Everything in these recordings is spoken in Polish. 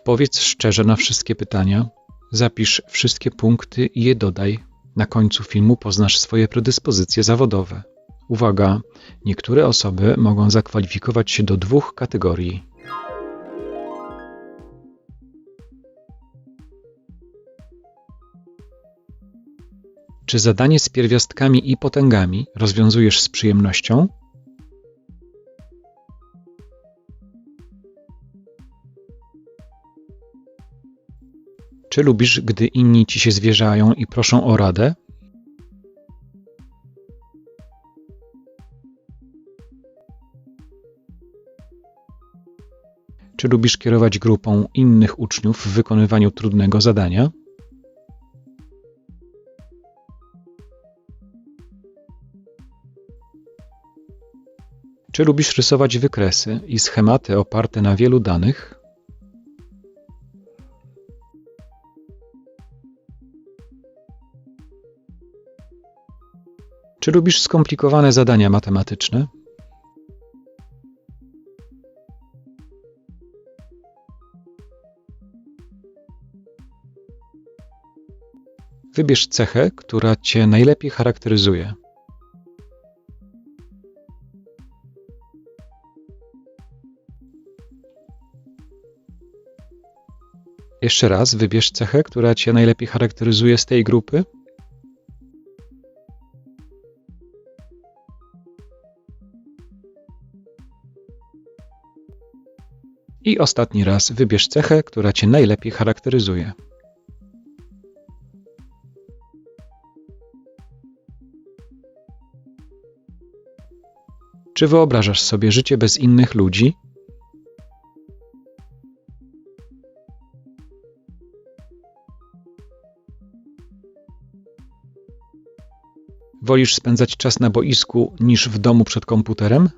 Odpowiedz szczerze na wszystkie pytania, zapisz wszystkie punkty i je dodaj. Na końcu filmu poznasz swoje predyspozycje zawodowe. Uwaga! Niektóre osoby mogą zakwalifikować się do dwóch kategorii. Czy zadanie z pierwiastkami i potęgami rozwiązujesz z przyjemnością? Czy lubisz, gdy inni ci się zwierzają i proszą o radę? Czy lubisz kierować grupą innych uczniów w wykonywaniu trudnego zadania? Czy lubisz rysować wykresy i schematy oparte na wielu danych? Czy lubisz skomplikowane zadania matematyczne? Wybierz cechę, która Cię najlepiej charakteryzuje. Jeszcze raz wybierz cechę, która Cię najlepiej charakteryzuje z tej grupy. I ostatni raz wybierz cechę, która Cię najlepiej charakteryzuje. Czy wyobrażasz sobie życie bez innych ludzi? Wolisz spędzać czas na boisku niż w domu przed komputerem?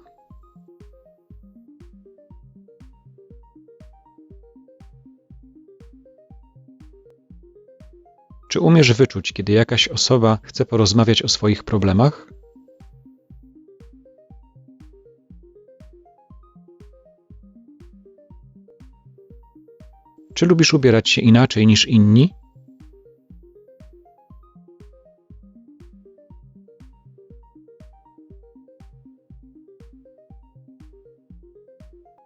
Czy umiesz wyczuć, kiedy jakaś osoba chce porozmawiać o swoich problemach? Czy lubisz ubierać się inaczej niż inni?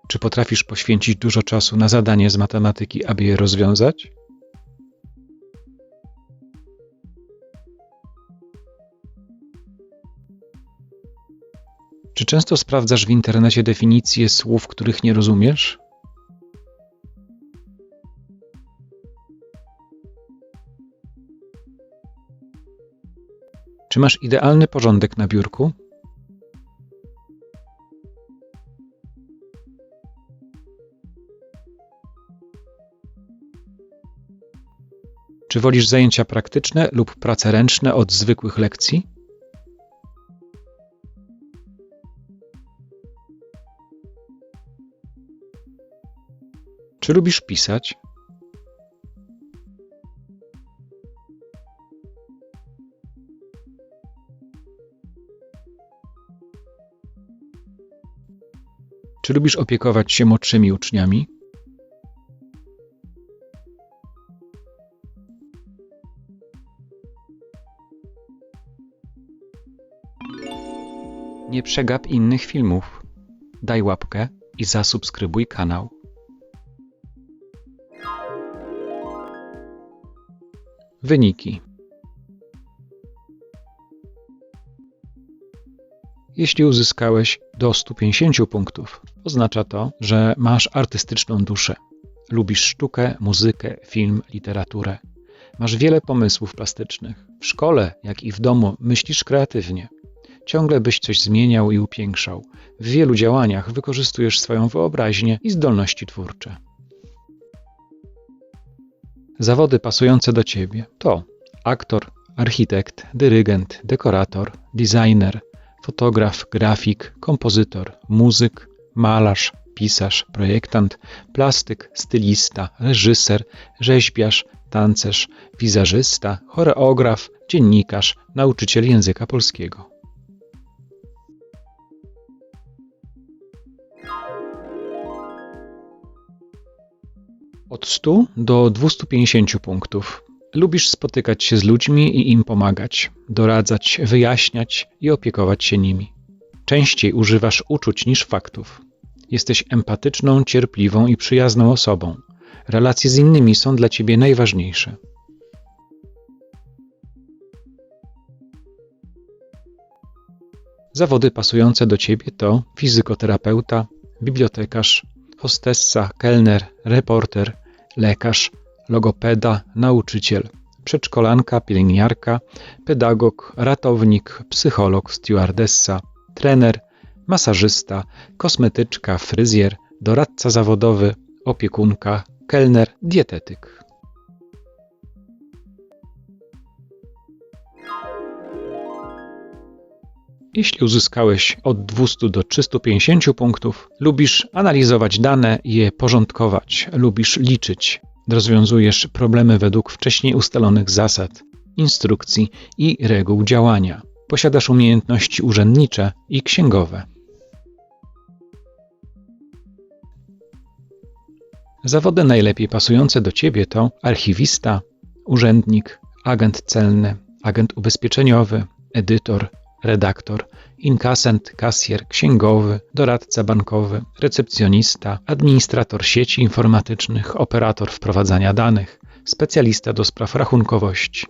Czy potrafisz poświęcić dużo czasu na zadanie z matematyki, aby je rozwiązać? Czy często sprawdzasz w internecie definicje słów, których nie rozumiesz? Czy masz idealny porządek na biurku? Czy wolisz zajęcia praktyczne lub prace ręczne od zwykłych lekcji? Czy lubisz pisać? Czy lubisz opiekować się młodszymi uczniami? Nie przegap innych filmów. Daj łapkę i zasubskrybuj kanał. Wyniki. Jeśli uzyskałeś do 150 punktów, oznacza to, że masz artystyczną duszę. Lubisz sztukę, muzykę, film, literaturę. Masz wiele pomysłów plastycznych. W szkole, jak i w domu myślisz kreatywnie. Ciągle byś coś zmieniał i upiększał. W wielu działaniach wykorzystujesz swoją wyobraźnię i zdolności twórcze. Zawody pasujące do ciebie to aktor, architekt, dyrygent, dekorator, designer, fotograf, grafik, kompozytor, muzyk, malarz, pisarz, projektant, plastyk, stylista, reżyser, rzeźbiarz, tancerz, wizerzysta, choreograf, dziennikarz, nauczyciel języka polskiego. Od 100 do 250 punktów. Lubisz spotykać się z ludźmi i im pomagać, doradzać, wyjaśniać i opiekować się nimi. Częściej używasz uczuć niż faktów. Jesteś empatyczną, cierpliwą i przyjazną osobą. Relacje z innymi są dla ciebie najważniejsze. Zawody pasujące do ciebie to fizykoterapeuta, bibliotekarz, hostessa, kelner, reporter, lekarz, logopeda, nauczyciel, przedszkolanka, pielęgniarka, pedagog, ratownik, psycholog, stewardessa, trener, masażysta, kosmetyczka, fryzjer, doradca zawodowy, opiekunka, kelner, dietetyk. Jeśli uzyskałeś od 200 do 350 punktów, lubisz analizować dane i je porządkować, lubisz liczyć, rozwiązujesz problemy według wcześniej ustalonych zasad, instrukcji i reguł działania. Posiadasz umiejętności urzędnicze i księgowe. Zawody najlepiej pasujące do Ciebie to archiwista, urzędnik, agent celny, agent ubezpieczeniowy, edytor, redaktor, inkasent, kasjer, księgowy, doradca bankowy, recepcjonista, administrator sieci informatycznych, operator wprowadzania danych, specjalista do spraw rachunkowości.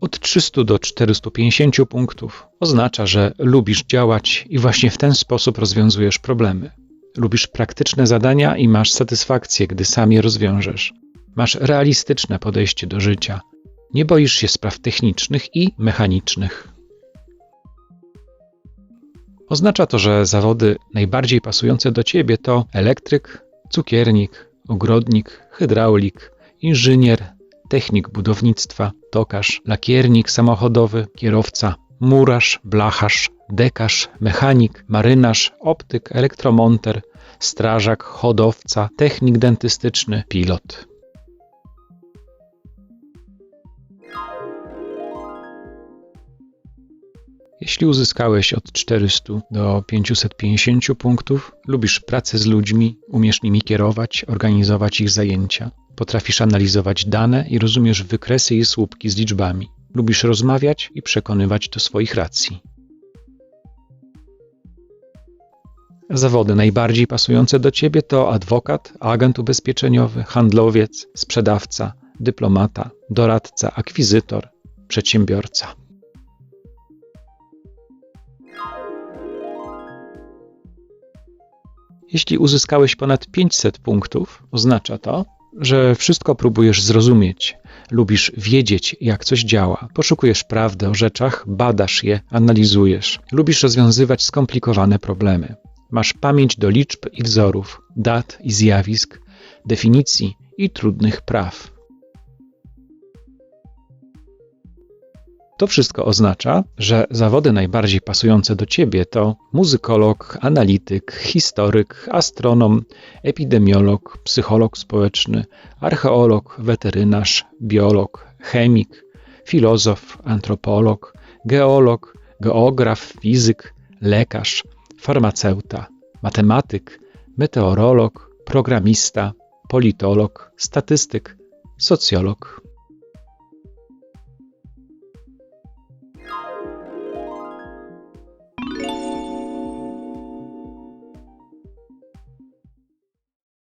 Od 300 do 450 punktów oznacza, że lubisz działać i właśnie w ten sposób rozwiązujesz problemy. Lubisz praktyczne zadania i masz satysfakcję, gdy sam je rozwiążesz. Masz realistyczne podejście do życia. Nie boisz się spraw technicznych i mechanicznych. Oznacza to, że zawody najbardziej pasujące do ciebie to elektryk, cukiernik, ogrodnik, hydraulik, inżynier, technik budownictwa, tokarz, lakiernik samochodowy, kierowca, murarz, blacharz, dekarz, mechanik, marynarz, optyk, elektromonter, strażak, hodowca, technik dentystyczny, pilot. Jeśli uzyskałeś od 400 do 550 punktów, lubisz pracę z ludźmi, umiesz nimi kierować, organizować ich zajęcia, potrafisz analizować dane i rozumiesz wykresy i słupki z liczbami, lubisz rozmawiać i przekonywać do swoich racji. Zawody najbardziej pasujące do ciebie to adwokat, agent ubezpieczeniowy, handlowiec, sprzedawca, dyplomata, doradca, akwizytor, przedsiębiorca. Jeśli uzyskałeś ponad 500 punktów, oznacza to, że wszystko próbujesz zrozumieć, lubisz wiedzieć, jak coś działa, poszukujesz prawdy o rzeczach, badasz je, analizujesz, lubisz rozwiązywać skomplikowane problemy. Masz pamięć do liczb i wzorów, dat i zjawisk, definicji i trudnych praw. To wszystko oznacza, że zawody najbardziej pasujące do ciebie to muzykolog, analityk, historyk, astronom, epidemiolog, psycholog społeczny, archeolog, weterynarz, biolog, chemik, filozof, antropolog, geolog, geograf, fizyk, lekarz, farmaceuta, matematyk, meteorolog, programista, politolog, statystyk, socjolog.